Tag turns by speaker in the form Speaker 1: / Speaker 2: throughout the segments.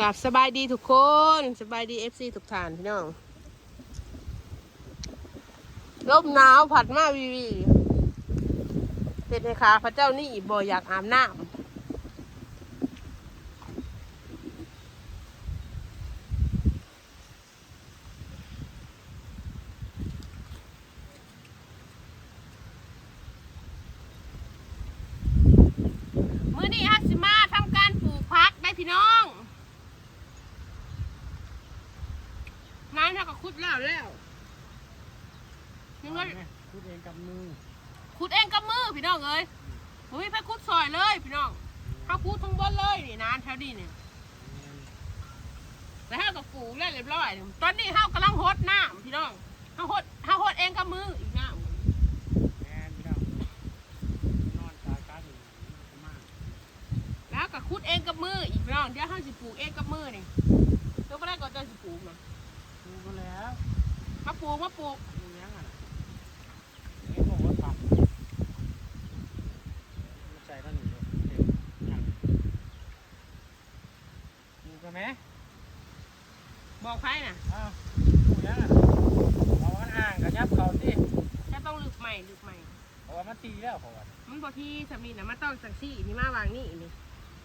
Speaker 1: กับสบายดีทุกคนสบายดีเอฟซีทุกท่านพี่น้องลมหนาวผัดมาวีวีเป็นไงคะพระเจ้านี่บ่อยากอาบน้ำมื้อนี้ฮัสสิมาทำการปลูกพักได้พี่น้องน้ำเท่ากับคุดแล้วแล้วยังไง
Speaker 2: พูดเองกับมือ
Speaker 1: ขุดเองกับมือพี่น้องเอ้ยโอ้ยไปขุดซอยเลยพี่น้องเขาขุดทั้งบนเลยนี่นานแถวนี้นี่แล้วเขาก็ปลูกแล้วเรียบร้อยตอนนี้เขากำลังหดน้ำพี่น้องเขาหดเขาหดเองกับมืออีกน้
Speaker 2: แมนพี่น้องนอนตายกันอยู่มากำ
Speaker 1: แล้วก็ขุดเองกับมืออีกพี่น้องเดี๋ยวเขาสิปลูกเองกับมือนี่เดี๋ยวก็ได้ก็จะสิปลูกนะ
Speaker 2: ดูก็แล้ว
Speaker 1: มาปลูกมาปลูก
Speaker 2: ดูยังอะนี่บอกว่าตัดไม่ใช่ก็หนีเลยเด็กยังดูกันไหม
Speaker 1: บอกใครน่ะ
Speaker 2: อ้าวดูยังอะเอากันอ่างกับยับเขาสิ
Speaker 1: จะต้องลึกใหม่ลึกใหม่
Speaker 2: เพราะว่ามันตีแล้วเพราะว่า
Speaker 1: มันพอที่สามีนะมันต้องสักซี่นี่มาวางนี่นี่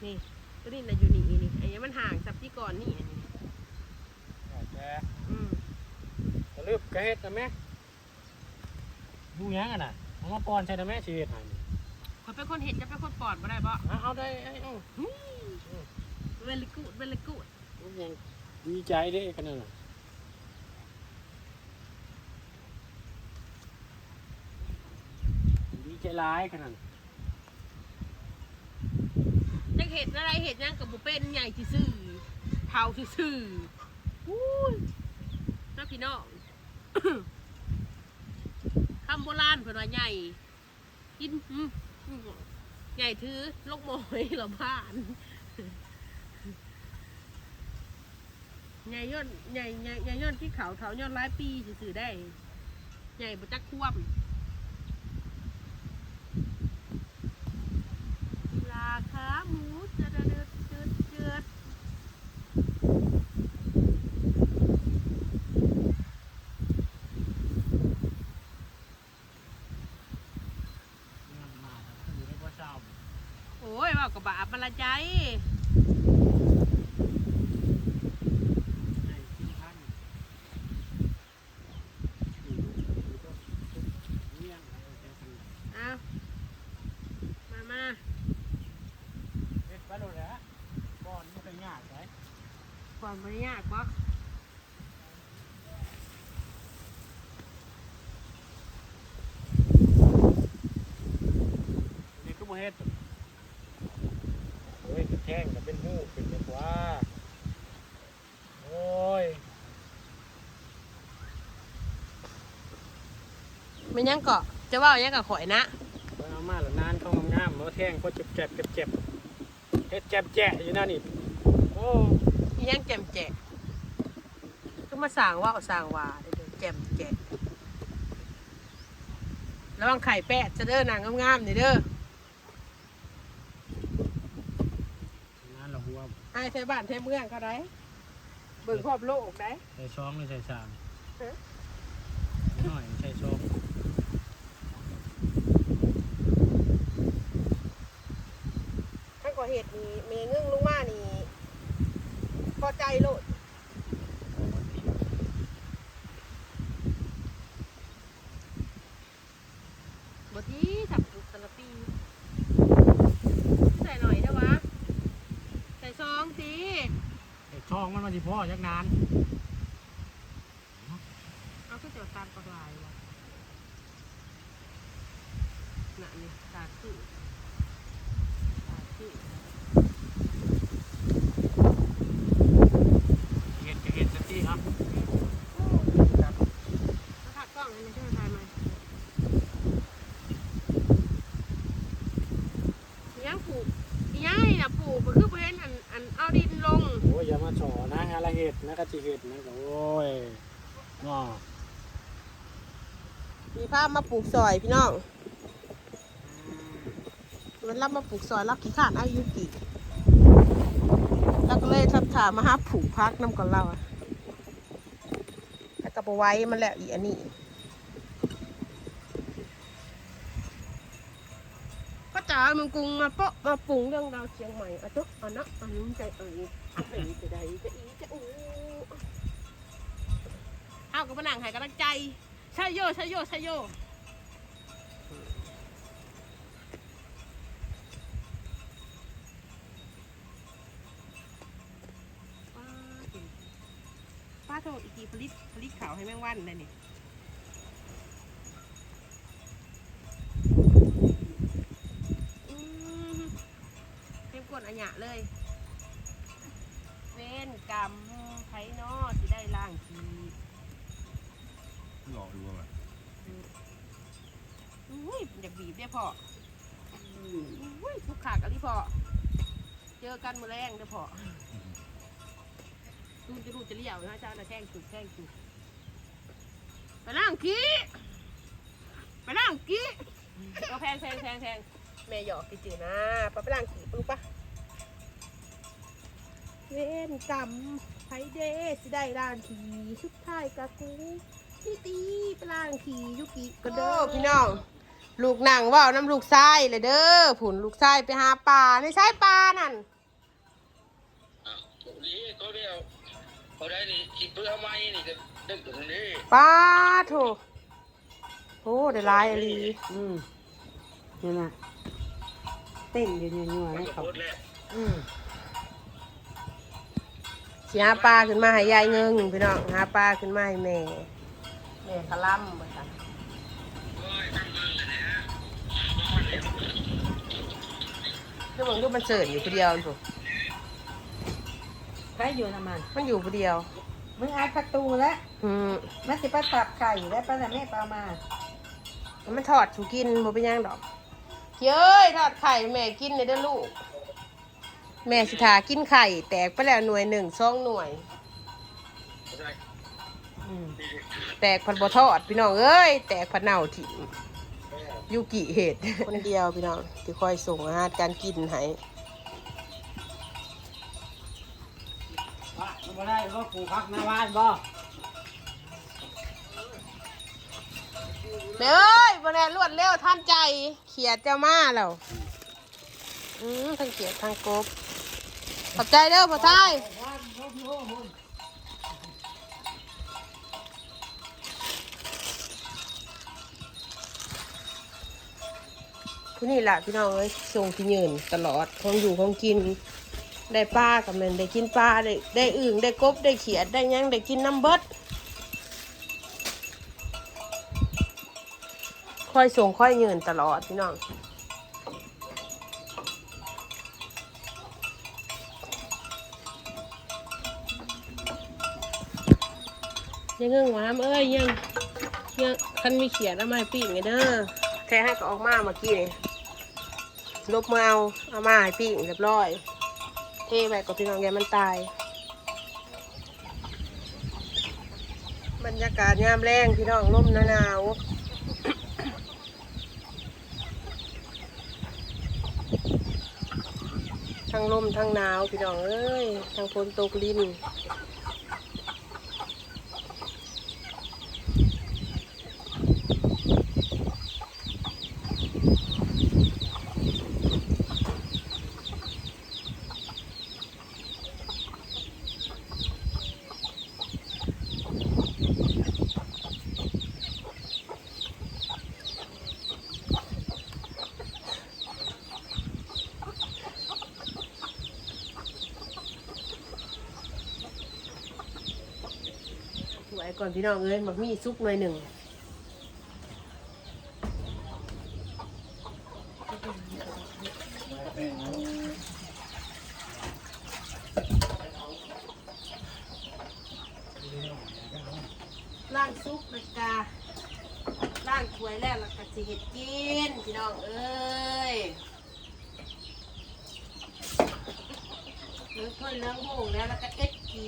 Speaker 1: นี่ตัวนี้นะอยู่นี่นี่ไอ้เนี้ยมันห่างสับที่ก่อนนี่อันนี้
Speaker 2: แก
Speaker 1: อืม
Speaker 2: ตะลึบกระเฮ็ดนะแม่ดูยังอะน่ะเอามาปอนใช่ไหมแม่ชีวิตหาย
Speaker 1: คนเป็นคนเห็นจะเป็นคนปอดบ่ได้บ่
Speaker 2: เอาเอาได้ไอ้เอา
Speaker 1: เวลิกูดเวลิกูด
Speaker 2: ยังดีใจเด้กันนั่นน่ะ ดีใจร้ายขนาดนั้น
Speaker 1: จังเห็ดอะไรเห็ดยังกับบุเป็นใหญ่ที่ซื่อเผาที่ซื่ออุ้น้าพี่น้อง คำโบราณเพิ่นว่าใหญ่กินอืมใหญ่ถือลกหมอยหรอบ้านใหญ่ย้อนใหญ่ใหญ่ใหญ่ย้อนที่เขาเถาย้อนหลายปีสื่อได้ ใหญ่บ่จักควบ ราคาหมูจะเดือดเดือดเดือด
Speaker 2: เนี่ยมาแต่ก็อยู่ในว่าเศร้า
Speaker 1: โอ้ยว่ากับบาปมันละใจ
Speaker 2: ใหญ่กินพันเลี้ยงอะไรเจ้าพัน
Speaker 1: เอามามา
Speaker 2: เฮ็ดไปโลดแล้วก่อนมันก็ยากไป
Speaker 1: ก่อนบริยากบ่
Speaker 2: นี่ก็บ่ เฮ็ดโอ้ยกระแทงก็เป็นหูเป็นแบบว่าโอ้ย
Speaker 1: ไม่ยังเกาะจะว่าอย่างกับข่อยนะ
Speaker 2: ไปเอามาแล้วนานเข้างามๆมาแทงก็เจ็บเจ็บเจ็บเจ็บเฮ็ดเจ็บแจะอยู่นั่นนี่โอ้
Speaker 1: อียังแจ่มแจกก็มาสั่งว่าเอาสั่งว่าเดี๋ยวแจ่มแจกระวังไข่แปะจะเด้อนางงามๆนี่เด้อ
Speaker 2: งานเรา หัว
Speaker 1: ไอ้ใช้บ้านใช้เมืองเขาได้เบิ่งครอบโลกได้
Speaker 2: ใส่ช้องหรือใส่สาม
Speaker 1: ฮะ
Speaker 2: หน่อยใส่ช้อง
Speaker 1: ถ้าก่อเหตุนี่เมงึ่งลงมานี่พอใจโลดบที่จับปลูกแต่ละปีใส่หน่อยนะวะ ใส่ซองสิ
Speaker 2: ใส่ช้องมันมาสิ พ่อยักนาน
Speaker 1: เอาก็เจียวตามปลาไหลวะน่ะนี่ตาคือตาคือ
Speaker 2: เห็ดก็เห็ดสักทีครับ
Speaker 1: แล้วถักกล้องให้มันช่วยถ่ายไหมยังปลูกยังไงน่ะปลูกมันคือเพื่อนอันอันเอาดินลง
Speaker 2: โอย่ามาฉอนะอะไรเห็ดนะกะจิเห็ดนะโอ้ยง้อ
Speaker 1: มีภาพมาปลูกซอยพี่น้องมันรับมาปลูกซอยรับขี้ขานเอายุกิแล้วก็เลยทับถามมาหาผูกพักน้ำก่อนเราอะแล้วก็ไปไว้มันแล้วอีอันนี้ จ๋ามึงกรุงมาเปาะมาปรุงเรื่องราวเชียงใหม่อะจ๊กอะนะอันนู้นใจเอ๋ยอะไหนจะใดจะอีจะอูเอากับมานั่งให้กำลังใจช่โยช่โยช่โยป้าเก่งป้าโทรอีกทีผลิตผลิตข่าวให้แม่งวันเลยนี่อืม เต็มกวนอัญญะเลย เว้นกรรมไผนอที่ได้ล่างที
Speaker 3: หล่อดูอะ
Speaker 1: อุ้ยอยากบีบได้พออุ้ยทุกขากอะไรพอเจอกันมือแรงเด้อพอดูจะรู้จะเลี้ยวนะจ้าน่ะแข้งจุกแข้งจุกไปล่างกี้ไปล่างกี้ก็แพงแพงแพงแพงแม่หยอกกี่จืนะไปไปล่างกี้ปึ๊บปะ เว้นกรรมไผเดสิได้ล่างทีสุดท้ายกะกูที่ตีไปล่างทียุกิก็เด้อพี่น้องลูกนั่งเว่าน้ำลูกชายเลยเด้อผุนลูกชายไปหาปลาในใช้ปลานั่น
Speaker 4: อะนี่เขาเรียกเขาได้นี่ที่เพื่อไม้นี่ก็ดึกตรงนี้
Speaker 1: ปลาโถโอ้ได้หลายอหลี
Speaker 5: อืมนี่นะเต้นอยู่นัวๆ
Speaker 4: มัน
Speaker 5: ให้
Speaker 4: ก็
Speaker 5: เขา
Speaker 4: พูดแล้ว
Speaker 5: อืม
Speaker 1: สิหาปลาขึ้นมาให้ยายเงิงพี่น้องหาปลาขึ้นมาให้แม่แม่ขลัมมาจ้ะ
Speaker 4: โอ้ยทำงานเลยนะ
Speaker 1: คือมึงดูมันเสิร์ฟอยู่คนเดียวถู
Speaker 5: ใครอยู่น้ำมัน
Speaker 1: มันอยู่คนเดียว
Speaker 5: มึงอาประตูแล้ว
Speaker 1: อืม
Speaker 5: มันสิไปตับไข่แล้วป้าแต่แม่ปลามา
Speaker 1: มันทอดชูกินบ่เป็นหยังดอกเย้ยทอดไข่แม่กินเลยเด้อลูก แม่สิทากินไข่ แตกไปแล้วหน่วยหนึ่งสองหน่วย
Speaker 4: ได้
Speaker 5: อืม
Speaker 1: แตกผัดบ่ทอดพี่น้องเอ้ยแตกผัดเน่าถิ่มยูกิเห็ดคนเดียวพี่น้องที่คอยส่งอาหารการกินให้
Speaker 5: ว่าบ่ได้ว่าปลูกพักหน้าบ้านบ่
Speaker 1: แม่เอ้ยบ่แน่รวดเร็วท่านใจ เขียดเจ้ามาแล้วอืมทั้งเขียดทั้งกบ ขอบใจเด้อพ่อทายผู้นี่แหละพี่น้องเอ้ยส่งที่ยืนตลอดของอยู่ของกิน ได้ปลากับมันได้กินปลาได้ได้อึ่งได้กบได้เขียดได้ยังได้กินน้ำเบิดค่อยส่งค่อยยืนตลอดพี่น้อง ยังเงื่งหวามเอ้ยยังยังคันมีเขียดเอามาให้ปีกไงเด้อแท้ให้ก็ออกมาเมื่อกี้นี่ลบมาเอาเอามาให้ปีกเรียบร้อย เทไปกับพี่น้องแกมันตาย บรรยากาศยามแรงพี่น้องลมหนาวทั้งลมทั้งหนาวพี่น้องเอ้ยทั้งฝนตกลิน ก่อนพี่น้องเอ้ยมักมีซุกหน่อยหนึ่งล่างซุกนะกาล่างถ้วยแล้วล้วก็สิเห็ดกินพี่น้องเอ้ยเลือถ้วยเลือกโมงแล้วแล้วก็เอ็ดกิ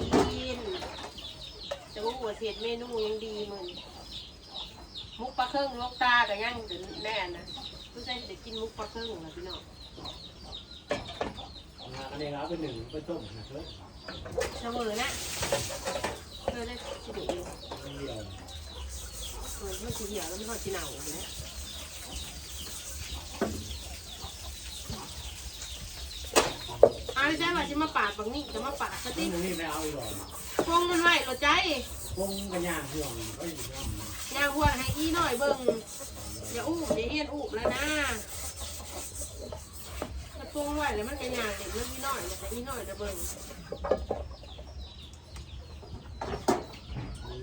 Speaker 1: น จะว่าหัวเสียดเมนูยังดีมึงมุกปลาเครื่องลกตากับยังถึงแน่นะผู้ชายจะกินมุกปลาเครื่องเหรอพี่น้อง
Speaker 2: อันนี้เราเป็นหนึ่งไปต้มนะเพื่อ
Speaker 1: เสมอนะเออได้สิบเอ็ด
Speaker 2: เดียว
Speaker 1: เออมันสีเหี่ยวแล้วมันก็สีเหนาเลยเอาได้ว่าจะมาปาดบางนี่จะมาปาดส
Speaker 2: นี่
Speaker 1: ติ
Speaker 2: นี่ไปเอาอีกหรอ
Speaker 1: พงมันไว้เราใจ
Speaker 2: ปงกันย่างห่วงก็อยู่ย่ำนะ
Speaker 1: ยางหัวให้อีหน่อยเบิ่งอย่าอู้อย่าเฮียนอู้แล้วนะถ้าพงไว้แล้วมันจะยางเด็กเรื่องอีหน่อยแล้วก็อีหน่อยจะเบิ่ง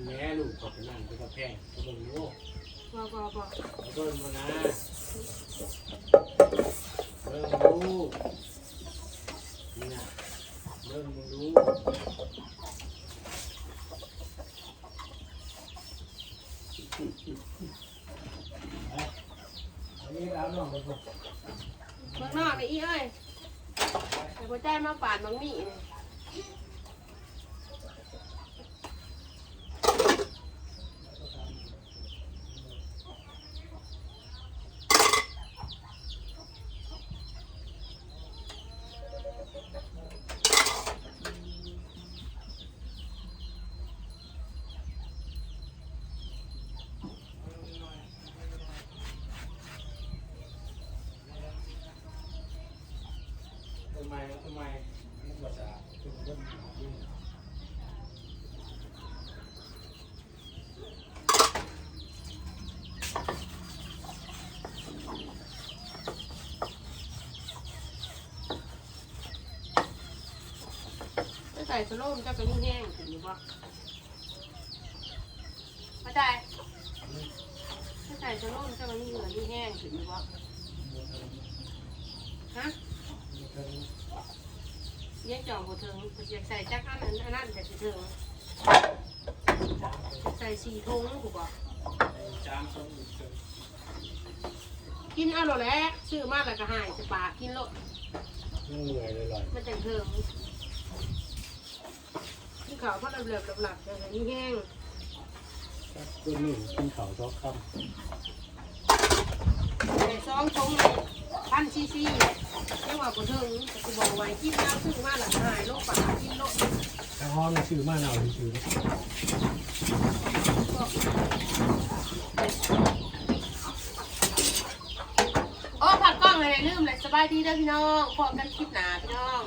Speaker 2: แม่ลูกกับนั่นก็แพงก็บ่รู้
Speaker 1: พอพอพอ
Speaker 2: แล้วก็มานะเริ่มรู้นี่นะเริ่มรู้อันนี้แล้วน้องไปก่อน
Speaker 1: เบิ่งนอกนี่อีเอ้ยแต่หัวใจมาปาดบางนี่นี่
Speaker 2: ทำไมทำไมไม่ภาษาทุกคนยิ่ง
Speaker 1: ถ้า ใส่สโลมเจ้าก็ยิ่งแห้งถึงอยู่บ่เข้าใจถ้าใส่สโลมเจ้าก็ยิ่งเหลือยิ่งแห้งถึงอยู่บ่ฮะเลี้ยงจองบ่ถึงอยากใส่จักอันนั้นอันนั้นแต่สิถึงใส่สี่ทงกูบอก
Speaker 2: จามส้มอีกเจอ
Speaker 1: กินเอาโลแหล้วซื้อมาแล้วก็หายจะปากกินโลด
Speaker 2: เหนื่อยเลยลอย
Speaker 1: มันแต่งเทิงที่เขาเพราะเราเหลือบหลับๆแต่ยิ่งแห้ง
Speaker 2: ตัวหนึ่งกินเขาชอบค่
Speaker 1: แต่ซองทงเลยพันซีซีเรียกว่าบ่ถึงแต่กูบอกไว้กินแล้วซื้อมาแล้วก็หายโรคปากกินโลดำ
Speaker 2: ถ้าห้องชื่อมาเนาชื่อ
Speaker 1: โอ้ผักกล้องเลยลืมเลยสบายดีเด้อพี่น้องพอกันคลิปหนาพี่น้อง